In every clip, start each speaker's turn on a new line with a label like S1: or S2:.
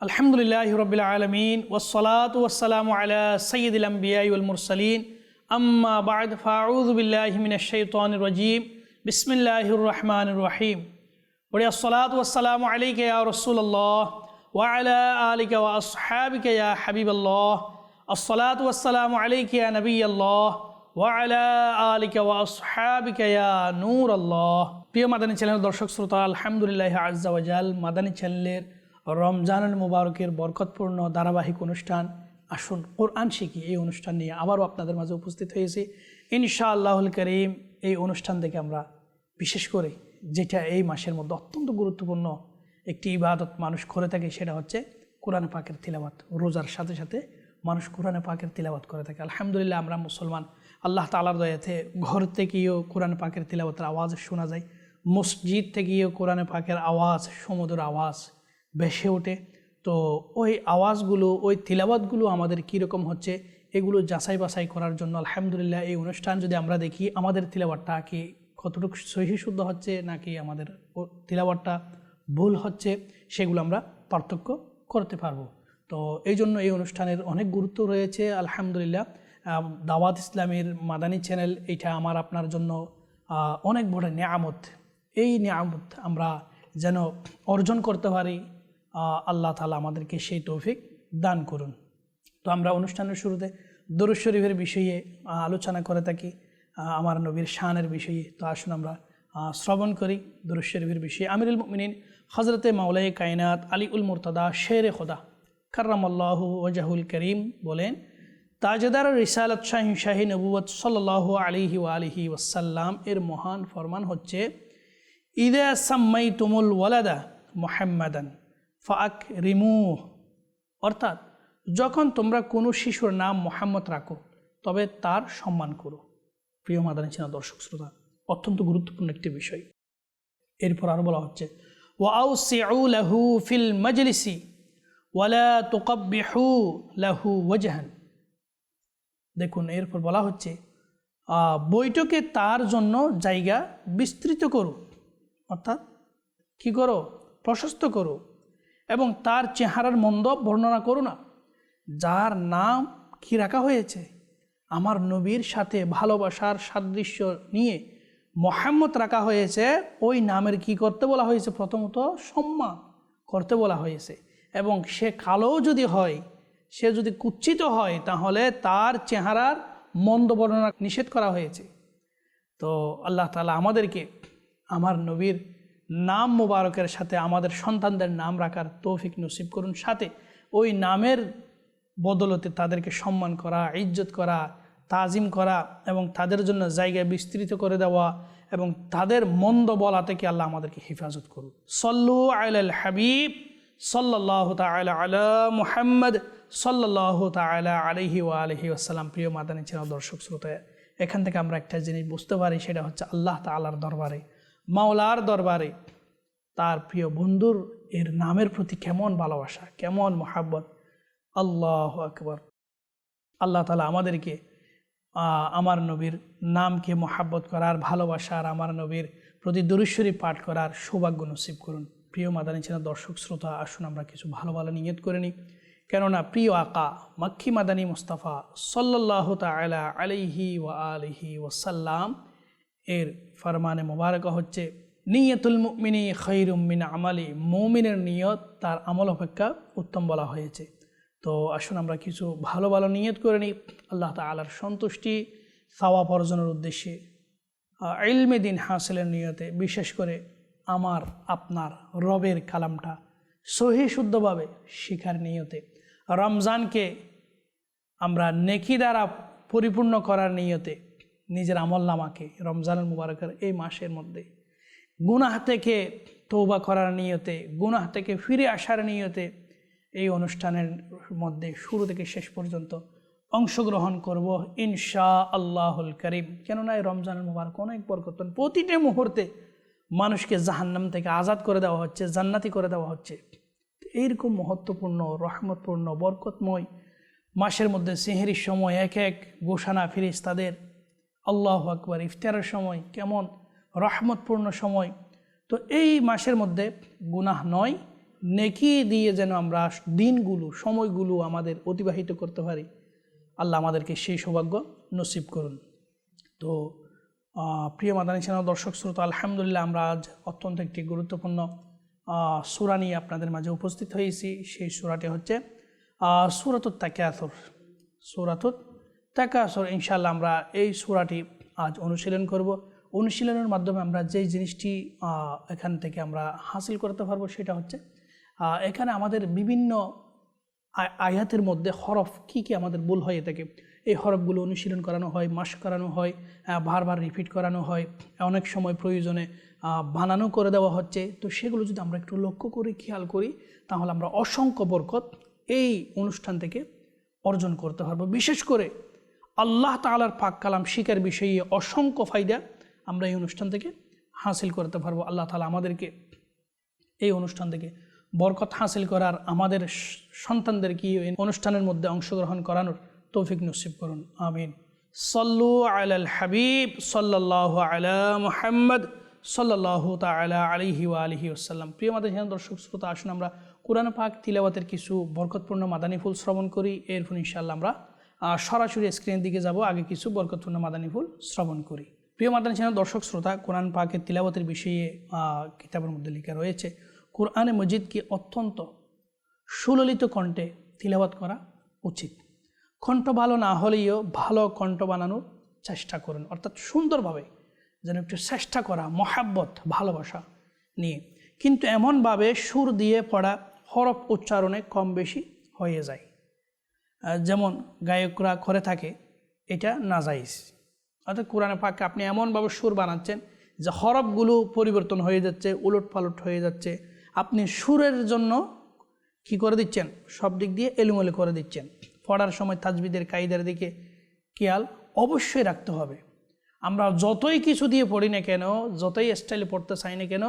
S1: আলহামদুলিল্লাহ রবিল আলমিন ওসলাত ওসালাম আলা সঈদুল আম্বিয়া মুরসলিন আম্মা বাদ ফাউজবিল্লাহমিন শৈতান রজিম বিসমিল্লাহির রহমান রহিম বড়ি আসসালাত ওসালাম আলাইকে ইয়া রসুল্লাহ ওয়ালা আলিকা ওয়া আসহাবিকা ইয়া হাবিবাল্লাহ আসসালাত ওয়াসসালামু আলাইকা ইয়া নবী আল্লাহ ওয়ালা আলিকা ওয়া আসহাবিকা ইয়া নূর আল্লাহ প্রিয় মাদানী চ্যানেলের দর্শক শ্রোতা আলহামদুলিল্লাহ আজ্জা ওয়াজাল মাদানী চ্যানেলের রমজানুল মুবারকের বরকতপূর্ণ ধারাবাহিক অনুষ্ঠান আসুন কোরআন শিখি। এই অনুষ্ঠান নিয়ে আবারও আপনাদের মাঝে উপস্থিত হয়েছি। ইনশা আল্লাহুল করিম এই অনুষ্ঠান থেকে আমরা, বিশেষ করে যেটা এই মাসের মধ্যে অত্যন্ত গুরুত্বপূর্ণ একটি ইবাদত মানুষ করে থাকে, সেটা হচ্ছে কোরআন পাকের তিলাবাত রোজার সাথে সাথে মানুষ কোরআনে পাকের তিলাবাত করে থাকে। আলহামদুলিল্লাহ আমরা মুসলমান। আল্লাহ তালার দয়াতে ঘর থেকেও কোরআন পাকের তিলাবাতের আওয়াজ শোনা যায়। মসজিদ থেকেও কোরআনে পাকের আওয়াজ সমুদ্র আওয়াজ ভেসে ওঠে। তো ওই আওয়াজগুলো, ওই তিলাবাতগুলো আমাদের কীরকম হচ্ছে, এগুলো যাচাই বাছাই করার জন্য আলহামদুলিল্লাহ এই অনুষ্ঠান যদি আমরা দেখি, আমাদের তিলাবাতটা কি কতটুকু সহি শুদ্ধ হচ্ছে, নাকি আমাদের তিলাবাতটা ভুল হচ্ছে, সেগুলো আমরা পার্থক্য করতে পারব। তো এই জন্য এই অনুষ্ঠানের অনেক গুরুত্ব রয়েছে, আলহামদুলিল্লাহ। দাওয়াত ইসলামের মাদানী চ্যানেল এটা আমার আপনার জন্য অনেক বড় নিয়ামত। এই নিয়ামত আমরা যেন অর্জন করতে পারি আল্লাহ তালা আমাদেরকে সেই তৌফিক দান করুন। তো আমরা অনুষ্ঠানের শুরুতে দরুদ শরীফের বিষয়ে আলোচনা করে থাকি। আমার নবীর শানের বিষয়ে। তো আসুন আমরা শ্রবণ করি দরুদ শরীফের বিষয়ে। আমিরুল মিনিন হজরতে মাওলাই কায়নাত আলী উল মুরতদা, শের খোদা, কার্রামাল্লাহ ওজাহুল করিম বলেন, তাজদার রিসালত শাহী শাহী নবুয়ত সাল্লাহ আলিহি আলিহি ওয়াসাল্লাম এর মহান ফরমান হচ্ছে, ইদা সাম্মাই তুমুল ওয়ালাদা মোহাম্মদান। ফাক রিমু অর্থাৎ, যখন তোমরা কোনো শিশুর নাম মোহাম্মদ রাখো, তবে তার সম্মান করো। প্রিয় মাদানী ছিল দর্শক শ্রোতা, অত্যন্ত গুরুত্বপূর্ণ একটি বিষয়। এরপর আরও বলা হচ্ছে ওয়াউ লাহু ফিল মজলিসি, ওয়ালা তোকাবিহু লাহু ওয়াজাহান। দেখুন, এরপর বলা হচ্ছে বৈঠকে তার জন্য জায়গা বিস্তৃত করো। অর্থাৎ, কী করো? প্রশস্ত করো। এবং তার চেহারার মন্দ বর্ণনা করো না। যার নাম কী রাখা হয়েছে? আমার নবীর সাথে ভালোবাসার সাদৃশ্য নিয়ে মোহাম্মদ রাখা হয়েছে। ওই নামের কি করতে বলা হয়েছে? প্রথমত সম্মান করতে বলা হয়েছে। এবং সে কালো যদি হয়, সে যদি কুচ্ছিত হয়, তাহলে তার চেহারার মন্দ বর্ণনা নিষেধ করা হয়েছে। তো আল্লাহ তালা আমাদেরকে, আমার নবীর নাম মোবারকের সাথে আমাদের সন্তানদের নাম রাখার তৌফিক নসিব করুন। সাথে ওই নামের বদলতে তাদেরকে সম্মান করা, ইজ্জত করা, তাজিম করা এবং তাদের জন্য জায়গা বিস্তৃত করে দেওয়া এবং তাদের মন্দ বলা থেকে আল্লাহ আমাদেরকে হেফাজত করুন সল্লু আল হাবিব সাল্লাহ তালা আলা মুহাম্মদ সাল্লাহ তালা আলহি ও আলহি আসসালাম প্রিয় মাদানী ছিল দর্শক, শ্রোতা, এখান থেকে আমরা একটা জিনিস বুঝতে পারি, সেটা হচ্ছে আল্লাহ তালার দরবারে মাওলার দরবারে তার প্রিয় বন্ধুর এর নামের প্রতি কেমন ভালোবাসা, কেমন মোহাব্বত। আল্লাহ আকবর। আল্লাহ তালা আমাদেরকে আমার নবীর নামকে মোহাব্বত করার, ভালোবাসার, আমার নবীর প্রতি দরুশ্বরী পাঠ করার সৌভাগ্য নসিব করুন। প্রিয় মাদানী ছিল, দর্শক, শ্রোতা, আসুন আমরা কিছু ভালো ভালো নিয়ত করে নিই। কেননা প্রিয় আকা মাক্ষী মাদানী মুস্তাফা সাল্লাহ তালা আলিহি ওয়া আলিহি ওসাল্লাম এর ফরমানে মোবারক হচ্ছে, নিয়তুল মুমিনী খৈরুমিন আমালি মৌমিনের নিয়ত তার আমল অপেক্ষা উত্তম বলা হয়েছে। তো আসুন আমরা কিছু ভালো ভালো নিয়ত করে নিই। আল্লাহ তালার সন্তুষ্টি সাওয়া অর্জনের উদ্দেশ্যে ইলমে দিন হাসিলের নিয়তে বিশেষ করে আমার, আপনার রবের কালামটা সহি শুদ্ধভাবে শিখার নিয়তে। রমজানকে আমরা নেকি দ্বারা পরিপূর্ণ করার নিয়তে নিজের আমল নামাকে রমজানুল মুবারকের এই মাসের মধ্যে। গুনাহ থেকে তৌবা করার নিয়তে, গুনাহ থেকে ফিরে আসার নিয়তে এই অনুষ্ঠানের মধ্যে শুরু থেকে শেষ পর্যন্ত অংশগ্রহণ করব ইনশা আল্লাহুল করিম। কেননা এই রমজানের মুবারক অনেক বরকতন প্রতিটি মুহূর্তে মানুষকে জাহান্নাম থেকে আজাদ করে দেওয়া হচ্ছে, জান্নাতি করে দেওয়া হচ্ছে। এইরকম মহত্বপূর্ণ, রহমতপূর্ণ, বরকতময় মাসের মধ্যে সেহেরির সময় এক এক গোসানা ফিরিস তাদের আল্লাহ আকবর, ইফতারের সময়, কেমন? রহমতপূর্ণ সময়। তো এই মাসের মধ্যে গুনাহ নয়, নেকি দিয়ে যেন আমরা দিনগুলো, সময়গুলো আমাদের অতিবাহিত করতে পারি। আল্লাহ আমাদেরকে সেই সৌভাগ্য নসিব করুন। তো প্রিয় মাদানী চ্যানেল, দর্শক শ্রোতা, আলহামদুলিল্লাহ আমরা আজ অত্যন্ত একটি গুরুত্বপূর্ণ সূরা নিয়ে আপনাদের মাঝে উপস্থিত হয়েছি। সেই সূরাটি হচ্ছে সুরাতুত তাকাসুর। সুরাতুত তাকাসুর ইনশাল্লাহ আমরা এই সূরাটি আজ অনুশীলন করব। অনুশীলনের মাধ্যমে আমরা যেই জিনিসটি এখান থেকে আমরা হাসিল করতে পারব সেটা হচ্ছে এখানে আমাদের বিভিন্ন আয়াতের মধ্যে হরফ কি কি আমাদের ভুল হয়ে থাকে এই হরফগুলো অনুশীলন করানো হয়, মাস করানো হয় বারবার রিপিট করানো হয়, অনেক সময় প্রয়োজনে বানানো করে দেওয়া হচ্ছে। তো সেগুলো যদি আমরা একটু লক্ষ্য করি, খেয়াল করি, তাহলে আমরা অসংখ্য বরকত এই অনুষ্ঠান থেকে অর্জন করতে পারব। বিশেষ করে আল্লাহ তালার পাক কালাম শিকার বিষয়ে অসংখ্য ফায়দা আমরা এই অনুষ্ঠান থেকে হাসিল করতে পারব। আল্লাহ তালা আমাদেরকে এই অনুষ্ঠান থেকে বরকত হাসিল করার আমাদের স- সন্তানদেরকে এই অনুষ্ঠানের মধ্যে অংশগ্রহণ করানোর তৌফিক নসিব করুন। আমিন। সল্লু আলাল হাবিব সাল্লাহ আলা মুহাম্মদ সাল্লাহ তালা আলিহি আলিহি ওসাল্লাম প্রিয় মাদের দর্শক শ্রোতা, আসুন আমরা কোরআন পাক তিলাওয়াতের কিছু বরকতপূর্ণ মাদানী ফুল শ্রবণ করি। এরপর ইনশাল্লাহ আমরা সরাসরি স্ক্রিনের দিকে যাব। আগে কিছু বরকতপূর্ণ মাদানী ফুল শ্রবণ করি। প্রিয় মাদানী চ্যানেল দর্শক, শ্রোতা, কোরআন পাকের তিলাবতের বিষয়ে কিতাবের মধ্যে লেখা রয়েছে, কোরআনে মজিদকে অত্যন্ত সুললিত কণ্ঠে তিলাওয়াত করা উচিত? কণ্ঠ ভালো না হলেও ভালো কণ্ঠ বানানোর চেষ্টা করুন। অর্থাৎ সুন্দরভাবে যেন একটু চেষ্টা করা, মহাব্বত, ভালোবাসা নিয়ে। কিন্তু এমনভাবে সুর দিয়ে পড়া হরফ উচ্চারণে কম বেশি হয়ে যায়। যেমন গায়করা করে থাকে, এটা নাজাইজ। অর্থাৎ কোরআনে পাকে আপনি এমনভাবে সুর বানাচ্ছেন যে হরফগুলো পরিবর্তন হয়ে যাচ্ছে উলট পালট হয়ে যাচ্ছে। আপনি সুরের জন্য কি করে দিচ্ছেন? সব দিক দিয়ে এলোমেলো করে দিচ্ছেন। পড়ার সময় তাজবিদের কায়দার দিকে খেয়াল অবশ্যই রাখতে হবে। আমরা যতই কিছু দিয়ে পড়ি না কেন, যতই স্টাইলে পড়তে চাই না কেন,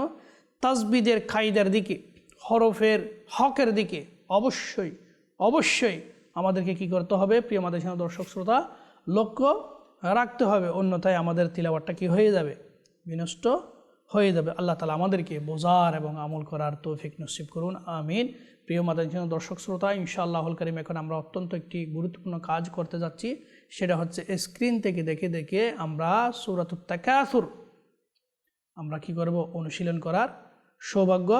S1: তাজবিদের কায়দার দিকে, হরফের হকের দিকে অবশ্যই অবশ্যই আমাদেরকে কি করতে হবে? প্রিয় সামনে দর্শক শ্রোতা, লক্ষ্য রাখতে হবে। অন্যথায় আমাদের তিলাবারটা কি হয়ে যাবে? বিনষ্ট হয়ে যাবে। আল্লাহ তালা আমাদেরকে বোঝার এবং আমল করার তৌফিক নসিব করুন। আমিন। প্রিয় মাদান দর্শক শ্রোতা, ইনশাআল্লাহুল করিম, এখন আমরা অত্যন্ত একটি গুরুত্বপূর্ণ কাজ করতে যাচ্ছি। সেটা হচ্ছে স্ক্রিন থেকে দেখে দেখে আমরা সুরাতুত তাকাসুর, আমরা কি করব? অনুশীলন করার সৌভাগ্য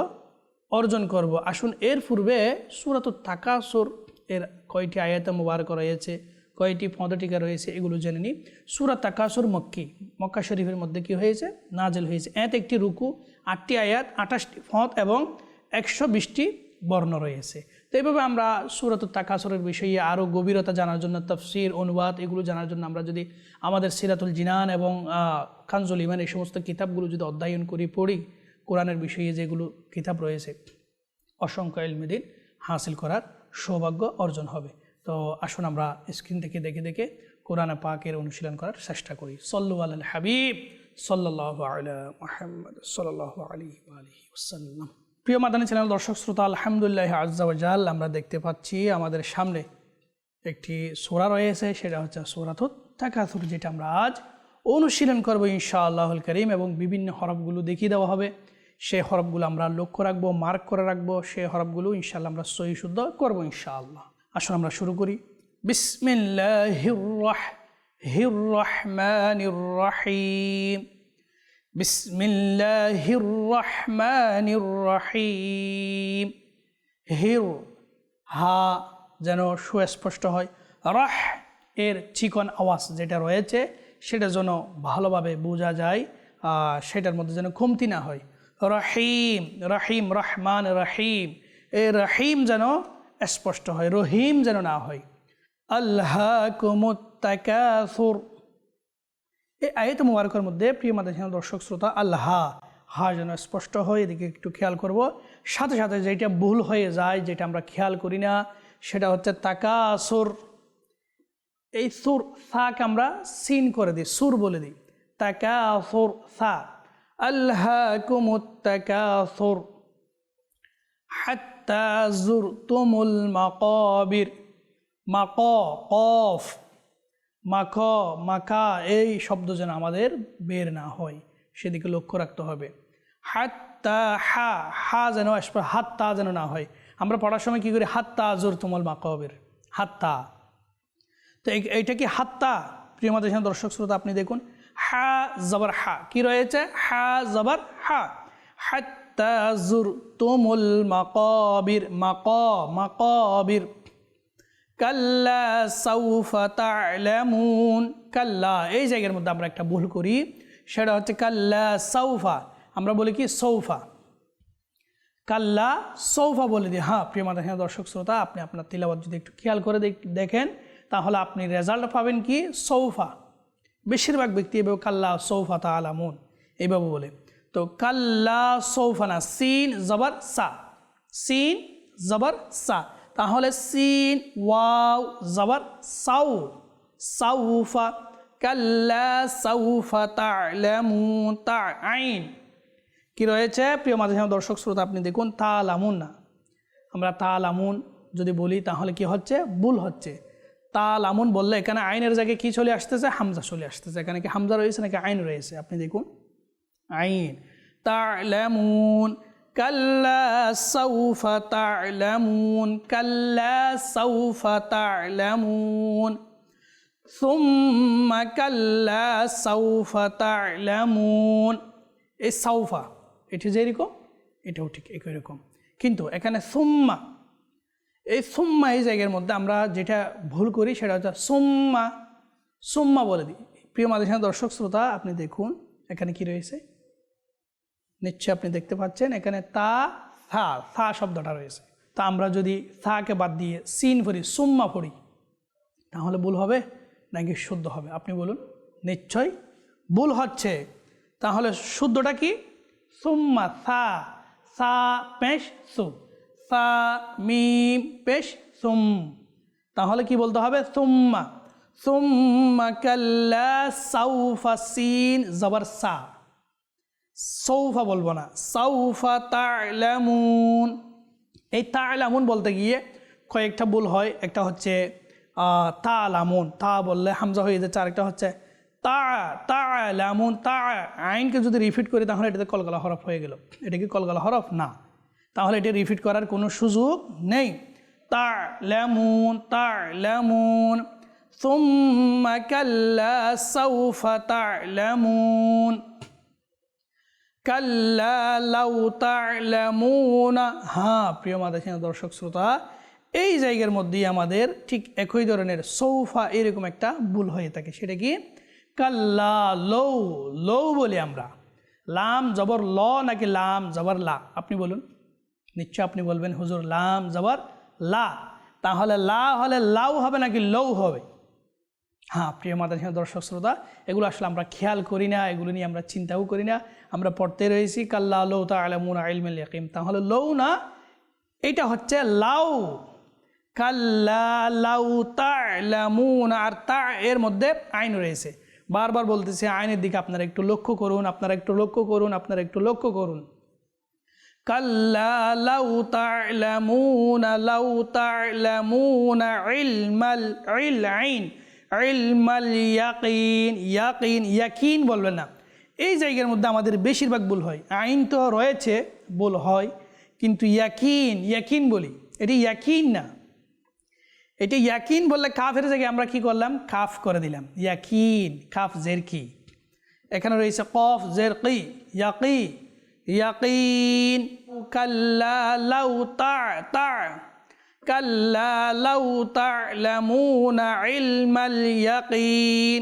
S1: অর্জন করব। আসুন, এর পূর্বে সুরাতুত তাকাসুর, এর কয়টি আয়াতে মুবারক রয়েছে কয়টি পদটিকা রয়েছে এগুলো জেনে নিই। সুরাত তাকাসুর মক্কি মক্কা শরীফের মধ্যে কি হয়েছে? নাজেল হয়েছে। এত একটি রুকু আটটি আয়াত আঠাশটি ফত এবং একশো বিশটি বর্ণ রয়েছে। তো এইভাবে আমরা সুরত তাকাসরের বিষয়ে আরও গভীরতা জানার জন্য তফসির অনুবাদ এগুলো জানার জন্য আমরা যদি আমাদের সিরাতুল জিনান এবং আহ, কানজুল ইমান এই সমস্ত কিতাবগুলো যদি অধ্যয়ন করি পড়ি কোরআনের বিষয়ে যেগুলো কিতাব রয়েছে অসংখ্য ইলমেদিন হাসিল করার সৌভাগ্য অর্জন হবে। তো আসুন আমরা স্ক্রিন থেকে দেখে দেখে কোরআনে পাকের অনুশীলন করার চেষ্টা করি। সল্লু আল হাবিব সাল্লাহ প্রিয় মাদানী চ্যানেল, দর্শক শ্রোতা, আলহামদুলিল্লাহ আজ্জাওয়াজাল আমরা দেখতে পাচ্ছি আমাদের সামনে একটি সোরা রয়েছে, সেটা হচ্ছে সোরাতুত তাকাতুর যেটা আমরা আজ অনুশীলন করব ইনশাআল্লাহুল করিম এবং বিভিন্ন হরফগুলো দেখিয়ে দেওয়া হবে। সেই হরফগুলো আমরা লক্ষ্য রাখব মার্ক করে রাখব সেই হরফগুলো ইনশাল্লাহ আমরা সহি শুদ্ধ করব ইনশাআল্লাহ। আসলে আমরা শুরু করি। বিসমিল্লাহ হির রহমানির রহিম রহিম হির, হা যেন সুস্পষ্ট হয়। রহ এর চিকন আওয়াজ যেটা রয়েছে, সেটা যেন ভালোভাবে বোঝা যায় সেটার মধ্যে যেন কমতি না হয়। রহিম রহিম, রহমান, রহিম। এই রহিম যেন স্পষ্ট হয়, রহিম যেন না হয়। আল্লাহ কুমুত্তাকাসুর এই আয়ত মুবারকের মধ্যে প্রিয় মাদের দর্শক শ্রোতা, আল্লাহ, হা যেন স্পষ্ট হয়, এদিকে একটু খেয়াল করব। সাথে সাথে যেটা ভুল হয়ে যায়, যেটা আমরা খেয়াল করি না, সেটা হচ্ছে তাকাসুর। এই সুর সাকে আমরা সিন করে দিই, সুর বলে দিই। তাকাসুর সা। আল্লাহ কুমুত্তাকাসুর হাত্তা জুরতুমুল মাকাবির। মাক, কফ, মাখ, মাখা, এই শব্দ যেন আমাদের বের না হয়, সেদিকে লক্ষ্য রাখতে হবে। হাত্তা হা হা যেন আসবে হাত্তা যেন না হয়। আমরা পড়ার সময় কী করি? হাত্তা জোর তুমল মাকবের। হাত্তা। তো এই- এইটা কি হাত্তা? প্রিয় মাদের দর্শক শ্রোতা, আপনি দেখুন হা জবর হা। কি রয়েছে? হা জবর হা। হাত্তা তুমুল মাকবির। মাক, মাকবির। কাল্লা তালামুন। কাল্লা, এই জায়গার মধ্যে আমরা একটা ভুল করি। সেটা হচ্ছে কাল্লা সৌফা আমরা বলি কি? সৌফা। কাল্লা সৌফা বলে দিই। হ্যাঁ প্রিয় মাতা হ্যাঁ দর্শক, শ্রোতা, আপনি আপনার তিলাবাত যদি একটু খেয়াল করে দেখ- দেখেন, তাহলে আপনি রেজাল্ট পাবেন কি? সৌফা। বেশিরভাগ ব্যক্তি এভাবে কাল্লা সৌফা তা আলামুন এইভাবে বলে। তো কাল্লা সৌফানা সিন, জবর, সা। সিন, জবর, সা। তাহলে সিন, ওয়াও, জবর, সাউ। সাউফা, কাল্লা সৌফা তালামুন তা আইন কি রয়েছে? প্রিয় মাঝে দর্শক শ্রোতা, আপনি দেখুন তাল আমুন না। আমরা তাল আমুন যদি বলি, তাহলে কি হচ্ছে? ভুল হচ্ছে। তাল আমুন বললে এখানে আইনের জায়গায় কি চলে আসতেছে হামজা চলে আসতেছে এখানে কি হামজা রয়েছে নাকি আইন রয়েছে আপনি দেখুন আইন তালামুন কাল্লা সৌফা তালামুন কাল্লা সৌফা তালামুন ثم كلا سوف تعلمون এই সাউফা এটি যেরকম এটাও ঠিক একই রকম কিন্তু এখানে সুম্মা এই সুম্মা এই জায়গার মধ্যে আমরা যেটা ভুল করি সেটা হচ্ছে সুম্মা সুম্মা বলে দিই। প্রিয় মাদেশান দর্শক শ্রোতা, আপনি দেখুন এখানে কি রয়েছে। নিশ্চয়ই আপনি দেখতে পাচ্ছেন এখানে তা, থা থা শব্দটা রয়েছে। তা আমরা যদি থাকে বাদ দিয়ে সিন পড়ি, সুম্মা পড়ি, তাহলে ভুল হবে নাকি শুদ্ধ হবে? আপনি বলুন। নিশ্চয় ভুল হচ্ছে। তাহলে শুদ্ধটা কি? সুম্মা সা সা পেশ, সু। সা মিম পেশ সুম। তাহলে কি বলতে হবে? সুম্মা। সুম্মা কাল্লা সাউফা সিন, জবর সা। সৌফা বলব না। সৌফা তালামুন। এই তালামুন বলতে গিয়ে কয়েকটা ভুল হয়। একটা হচ্ছে তালামুন। তা বললে হামজা হয়ে যাচ্ছে। আরেকটা হচ্ছে, তা, তালামুন। তা, আইনকে যদি রিপিট করি তাহলে এটাতে কলগলা হরফ হয়ে গেল। এটা কি কলগলা হরফ? না। তাহলে এটা রিপিট করার কোনো সুযোগ নেই তা লেমুন তা লেমুন ثم كلا سوف تعلمون কাল্লা লাউ তা'লামুনা হ্যাঁ প্রিয় মাদাসিনা দর্শক শ্রোতা এই জায়গার মধ্যেই আমাদের ঠিক একই ধরনের সৌফা এরকম একটা ভুল হয়ে থাকে সেটা কি কাল্লা লৌ লৌ বলি আমরা লাম জবর ল নাকি লাম জবর লা আপনি বলুন নিশ্চয় আপনি বলবেন, হুজুর, লাম, জবর, লা। তাহলে লা হলে লাউ হবে নাকি লৌ হবে? হ্যাঁ প্রিয় মাদাসিনা দর্শক শ্রোতা, এগুলো আসলে আমরা খেয়াল করি না, এগুলো নিয়ে আমরা চিন্তাও করি না। আমরা পড়তে রয়েছি, কাল্লা লৌ তা আলামুনা ইলমেল ইয়াকিম তাহলে লৌ না এটা হচ্ছে লাউ। কাল্লা লাউ তা'লামুনা আর তা এর মধ্যে আইন রয়েছে। বারবার বলতেছে, আইনের দিকে আপনারা একটু লক্ষ্য করুন, আপনারা একটু লক্ষ্য করুন, আপনারা একটু লক্ষ্য করুন। ইয়াকিন বলবেন না। এই জায়গার মধ্যে আমাদের বেশিরভাগ ভুল হয়। আইন তো রয়েছে, ভুল হয়, কিন্তু ইয়াকিন ইয়াকিন বলি। এটি ইয়াকিন না। এটি ইয়াকিন বললে কাফের জায়গায় আমরা কি করলাম? কাফ করে দিলাম। ইয়াকিন, কাফ জের কি এখানে রয়েছে কফ জের কি ইয়াকি। ইয়াকিন। কাল্লা লাউ তা তা কাল্লা লাউ তা'লামুনা ইলমাল ইয়াকিন।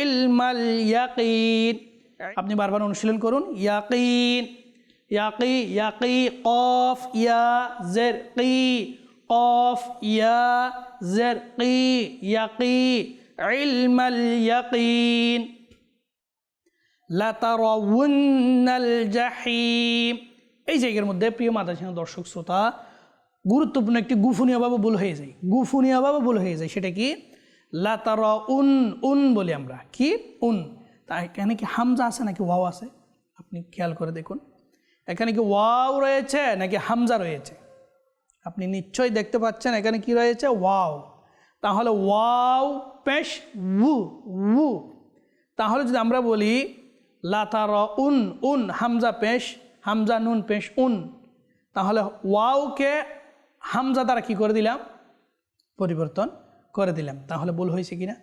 S1: ইলমাল ইয়াকিন। আপনি বারবার অনুশীলন করুন, ইয়াকিন। ইয়াকি ইয়াকি, কফ, ইয়া, জের, কি। কফ, ইয়া, জের, কি। ইয়াকি, ইলমাল ইয়াকিন। লাতারাউন্নাল জাহিম। এই জায়গার মধ্যে প্রিয় মাতা দর্শক শ্রোতা, গুরুত্বপূর্ণ একটি গুফনীয়ভাবে ভুল হয়ে যায়। গুফনীয়ভাবে ভুল হয়ে যায়। সেটা কি? লাতারা উন উন বলি আমরা। কি? উন। তা এখানে কি হামজা আছে নাকি ওয়াও আছে? আপনি খেয়াল করে দেখুন। এখানে কি ওয়াও রয়েছে নাকি হামজা রয়েছে? আপনি নিশ্চয়ই দেখতে পাচ্ছেন এখানে কি রয়েছে? ওয়াও। তাহলে ওয়াও পেশ উ উ। তাহলে যদি আমরা বলি লাতার উন উন, হামজা পেশ, হামজা নুন পেশ, উন। তাহলে ওয়াওকে হামজা দ্বারা কি করে দিলাম? পরিবর্তন করে দিলাম। তাহলে ভুল হয়েছে কিনা?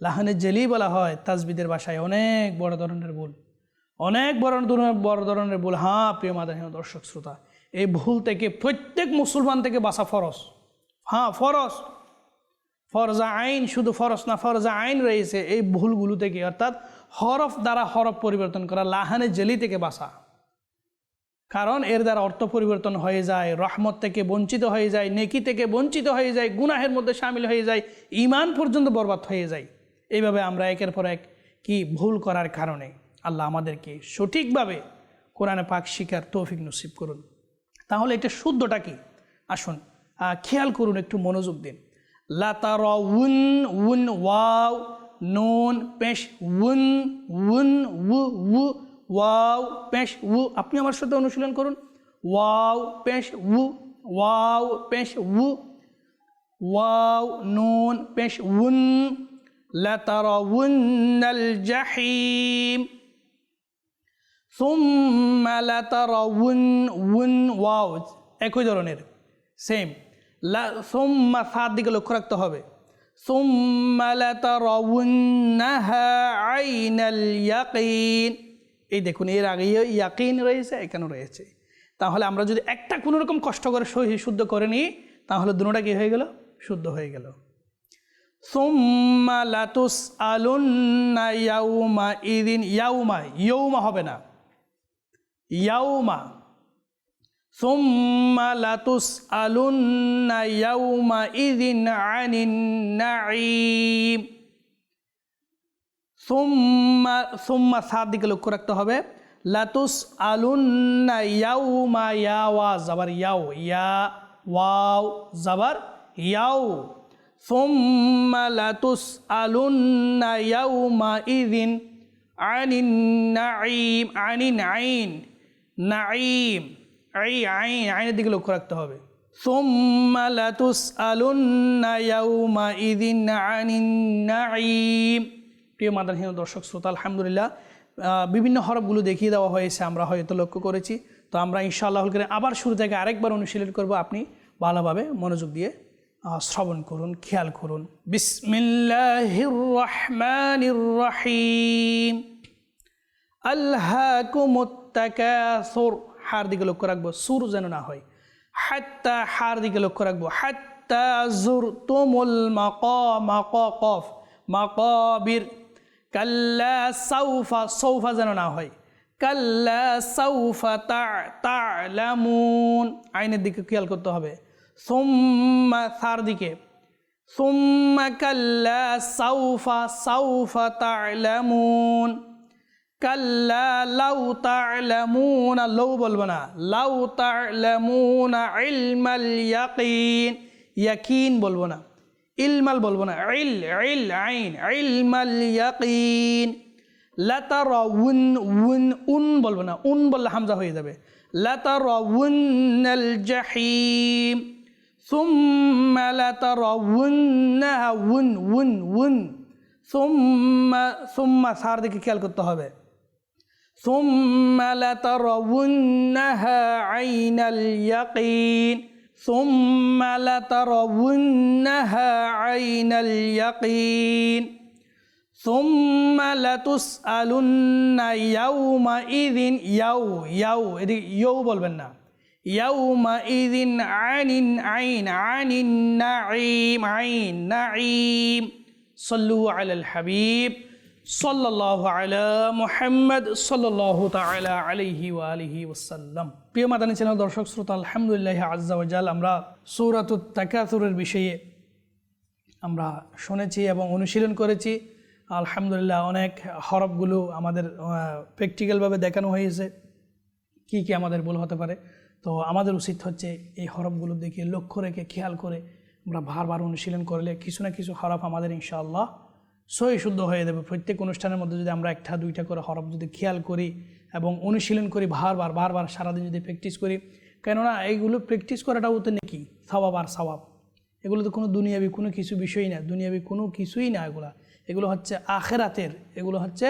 S1: লাহানের জেলি বলা হয়, তাজবিদের বাসায় অনেক বড় ধরনের ভুল। অনেক বড় বড় ধরনের ভুল। হ্যাঁ প্রিয় মাদাহীন দর্শক শ্রোতা, এই ভুল থেকে প্রত্যেক মুসলমান থেকে বাসা ফরস হ্যাঁ ফরস ফরজা আইন, শুধু ফরস না, ফরজা আইন রয়েছে। এই ভুলগুলো থেকে অর্থাৎ হরফ দ্বারা হরফ পরিবর্তন করা, লাহানে জেলি থেকে বাসা কারণ এর দ্বারা অর্থ পরিবর্তন হয়ে যায়, রহমত থেকে বঞ্চিত হয়ে যায়, নেকি থেকে বঞ্চিত হয়ে যায়, গুনাহের মধ্যে সামিল হয়ে যায় ইমান পর্যন্ত বরবাদ হয়ে যায়। এইভাবে আমরা একের পর এক কি ভুল করার কারণে আল্লাহ আমাদেরকে সঠিকভাবে কোরআনে পাক শিকার তৌফিক নসিব করুন। তাহলে এটা শুদ্ধটা কি? আসুন খেয়াল করুন, একটু মনোযোগ দিন। লাতার উন উন, ওয়াও নুন পেশ উন উন উ উ ওয়াও পেশ উ আপনি আমার সাথে অনুশীলন করুন ওয়াও পেশ উ ওয়াও পেশ উ ওয়াও নুন পেশ উন لترون الجحيم ثم لترون উন ওয়াও একই ধরনের সেম লা সুম্মা সাত দিকে লক্ষ্য রাখতে হবে সুম্মা লাতারাউন্নাহা আইনাল ইয়াকিন এই দেখুন, এর আগে ইয়াকিন রয়েছে, এখানেও রয়েছে। তাহলে আমরা যদি একটা কোনো রকম কষ্ট করে সহি শুদ্ধ করে নিই, তাহলে দুটোটা কি হয়ে গেল? শুদ্ধ হয়ে গেল। সুম্মা লাতুস আলুন্না ইয়াউমা ইদিন ইয়াউমা, ইয়ৌমা হবে না। ইয়াউমা সুম্মা লাতুস আলুন্না ইয়াউমা ইদিন আনিন নাঈম সুম্মা সুম্মা সাত দিকে লক্ষ্য রাখতে হবে। লাতুস আলুন্না ইয়াউমা ইয়াওয়া জাবার, ইয়াও, ইয়া, ওয়াও, জাবার, ইয়াও। সুম্মা লাতুস আলুন্না ইয়াউমা ইদিন আনিন নাঈম আনিন আইন নাঈম আই আইন, আইনের দিকে লক্ষ্য রাখতে হবে। প্রিয় মাদারহীন দর্শক শ্রোতা, আলহামদুলিল্লাহ বিভিন্ন হরফগুলো দেখিয়ে দেওয়া হয়েছে, আমরা হয়তো লক্ষ্য করেছি। তো আমরা ইনশাআল্লাহ করে আবার শুরু থেকে আরেকবার অনুশীলন করব। আপনি ভালোভাবে মনোযোগ দিয়ে শ্রবণ করুন, খেয়াল করুন। আল্লাহকুমুত তাকাসুর হার দিকে লক্ষ্য রাখব, সুর যেন না হয়। হাত্তা হার দিকে লক্ষ্য রাখব। হাত্তা জুর তুমুল মাক মাক কফ মাকবির। কাল্লা সৌফা সৌফা যেন না হয়। কাল্লা সৌফা তা, তালামুন। আইনের দিকে খেয়াল করতে হবে। সোম্মা সার দিকে। সোম্মা কাল্লা সৌফা সৌফা তালামুন। কাল্লা লাউ তা'লামুনা লৌ বলবো না লাউ তা'লামুনা ইলমাল ইয়াকিন ইয়াকিন বলবো না ইলমাল বলবো না ইল ইল আইন ইলমাল ইয়াকিন লাতারাউন উন উন বলবো না উন বললে হামজা হয়ে যাবে লাতারাউন্নাল জাহিম ثم لترونها ون ون ون ثم ثم সার দিকে খেয়াল করতে হবে ثم لترونها عين اليقين ثم لترونها عين اليقين ثم لتسألن يومئذ يو يو এদিকে ইউ বলবেন না يومئذ عن عين عن النعيم عين نعيم صلوا على الحبيب প্রিয় মাদানী চ্যানেল, দর্শক আমরা বিষয়ে আমরা শুনেছি এবং অনুশীলন করেছি। আলহামদুলিল্লাহ, অনেক হরফগুলো আমাদের প্র্যাকটিক্যালভাবে দেখানো হয়েছে। কি কি আমাদের ভুল হতে পারে? তো আমাদের উচিত হচ্ছে এই হরফগুলোর দিকে লক্ষ্য রেখে খেয়াল করে আমরা বারবার অনুশীলন করলে কিছু না কিছু হরফ আমাদের ইনশাআল্লাহ সই শুদ্ধ হয়ে যাবে। প্রত্যেক অনুষ্ঠানের মধ্যে যদি আমরা একটা, দুইটা করে হরফ যদি খেয়াল করি এবং অনুশীলন করি বারবার বারবার সারাদিন যদি প্র্যাকটিস করি, কেননা এইগুলো প্র্যাকটিস করাটাও তো নাকি সবাব আর সবাব এগুলো তো কোনো দুনিয়াবি কোনো কিছু বিষয়ই না, দুনিয়াবি কোনো কিছুই না এগুলা। এগুলো হচ্ছে আখেরাতের, এগুলো হচ্ছে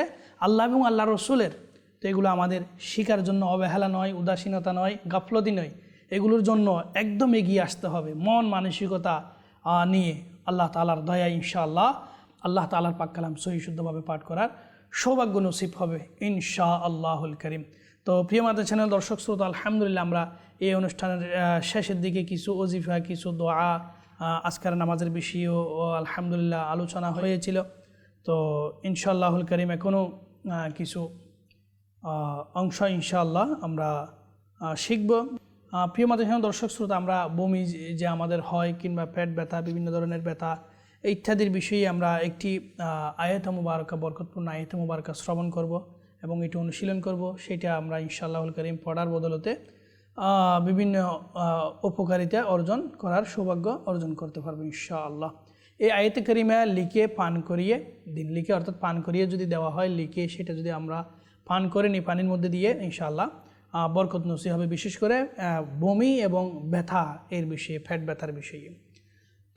S1: আল্লাহ এবং আল্লাহ রসুলের। তো এগুলো আমাদের শিকার জন্য অবহেলা নয়, উদাসীনতা নয়, গাফলতি নয়। এগুলোর জন্য একদম এগিয়ে আসতে হবে। মন, মানসিকতা নিয়ে আল্লাহ তালার দয়া ইনশাআল্লাহ আল্লাহ তালার পাক কালাম সহি শুদ্ধভাবে পাঠ করার সৌভাগ্য নসিব হবে ইনশা আল্লাহুল করিম। তো প্রিয় মাতা চ্যানেল, দর্শক শ্রোতা, আলহামদুলিল্লাহ আমরা এই অনুষ্ঠানের শেষের দিকে কিছু অজিফা কিছু দোয়া আজকের নামাজের বিষয়েও আলহামদুলিল্লাহ আলোচনা হয়েছিল। তো ইনশাআল্লাহুল করিম এখনও কিছু অংশ ইনশাআল্লাহ আমরা শিখব। প্রিয় মাদ্রাসা দর্শক শ্রোতা, আমরা বমি যে আমাদের হয় কিংবা পেট ব্যথা, বিভিন্ন ধরনের ব্যথা ইত্যাদির বিষয়ে আমরা একটি আয়াত মুবারকা, বরকতপূর্ণ আয়াত মুবারকা শ্রবণ করব এবং এটি অনুশীলন করব। সেটা আমরা ইনশাআল্লাহুল করিম পড়ার বদলতে বিভিন্ন উপকারিতা অর্জন করার সৌভাগ্য অর্জন করতে পারব ইনশাআল্লাহ। এই আয়তে করিমা লিখে পান করিয়ে দিন, লিখে অর্থাৎ পান করিয়ে যদি দেওয়া হয়, লিখে সেটা যদি আমরা পান করে নিই পানির মধ্যে দিয়ে, ইনশাআল্লাহ বরকত নসি হবে। বিশেষ করে বমি এবং ব্যথা এর বিষয়ে, ফ্যাট ব্যথার বিষয়ে।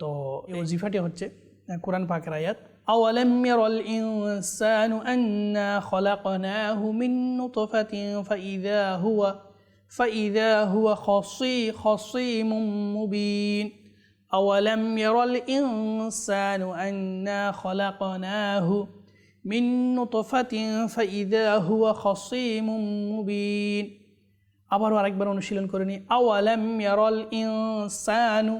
S1: তো এই ওজিফাটি হচ্ছে আহ, কোরআন পাকের আয়াত أولم ير الإنسان أنا خلقناه من نطفة فإذا هو فإذا هو خصي خصيم مبين أولم ير الإنسان أنا خلقناه من نطفة فإذا هو خصيم مبين আবারও আরেকবার অনুশীলন করে নিই আওয়ালাম ইয়ারল ইনসানু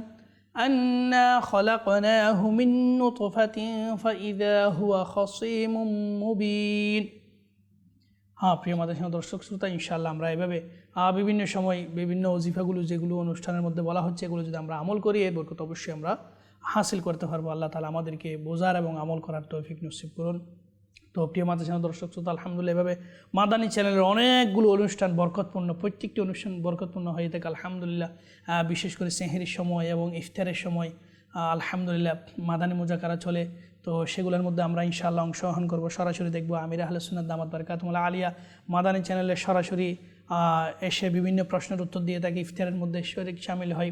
S1: আন্না খলাকনাহু মিন নুতফাতিন ফাইদা হুয়া খসীমুম মুবিন হ্যাঁ প্রিয় সঙ্গে দর্শক শ্রোতা, ইনশাআল্লাহ আমরা এভাবে বিভিন্ন সময় বিভিন্ন অজিফাগুলো যেগুলো অনুষ্ঠানের মধ্যে বলা হচ্ছে, এগুলো যদি আমরা আমল করি, এর বরকত অবশ্যই আমরা হাসিল করতে পারব। আল্লাহ তালা আমাদেরকে বোঝার এবং আমল করার তৌফিক নসিব করুন। তো প্রিয় চ্যানেল দর্শক শ্রোতা, আলহামদুলিল্লাহ, এভাবে মাদানী চ্যানেলের অনেকগুলো অনুষ্ঠান বরকতপূর্ণ, প্রত্যেকটি অনুষ্ঠান বরকতপূর্ণ হয়ে থাকে, আলহামদুলিল্লাহ। বিশেষ করে সেহেরির সময় এবং ইফতারের সময় আলহামদুলিল্লাহ, মাদানী মুজাকারা চলে। তো সেগুলোর মধ্যে আমরা ইনশাআল্লাহ অংশগ্রহণ করব। সরাসরি দেখব আমির আহলে সুনাদ দামাত বারকাতমুল্লাহ আলিয়া মাদানী চ্যানেলে সরাসরি এসে বিভিন্ন প্রশ্নের উত্তর দিয়ে থাকে, ইফতারের মধ্যে শরীর সামিল হয়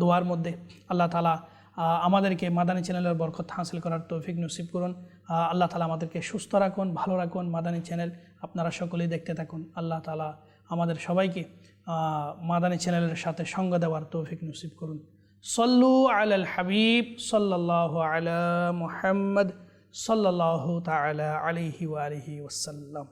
S1: দোয়ার মধ্যে। আল্লাহ তালা আমাদেরকে মাদানী চ্যানেলের বরকত হাসিল করার তৌফিক নসিব করুন। আল্লাহ তালা আমাদেরকে সুস্থ রাখুন, ভালো রাখুন। মাদানী চ্যানেল আপনারা সকলেই দেখতে থাকুন। আল্লাহ তালা আমাদের সবাইকে মাদানী চ্যানেলের সাথে সঙ্গ দেওয়ার তৌফিক নসিব করুন। সল্লু আল হাবিব সাল্লাহ আলা মুহাম্মদ সাল্লাহ তালা আলিহি ওয়ালিহি ওসাল্লাম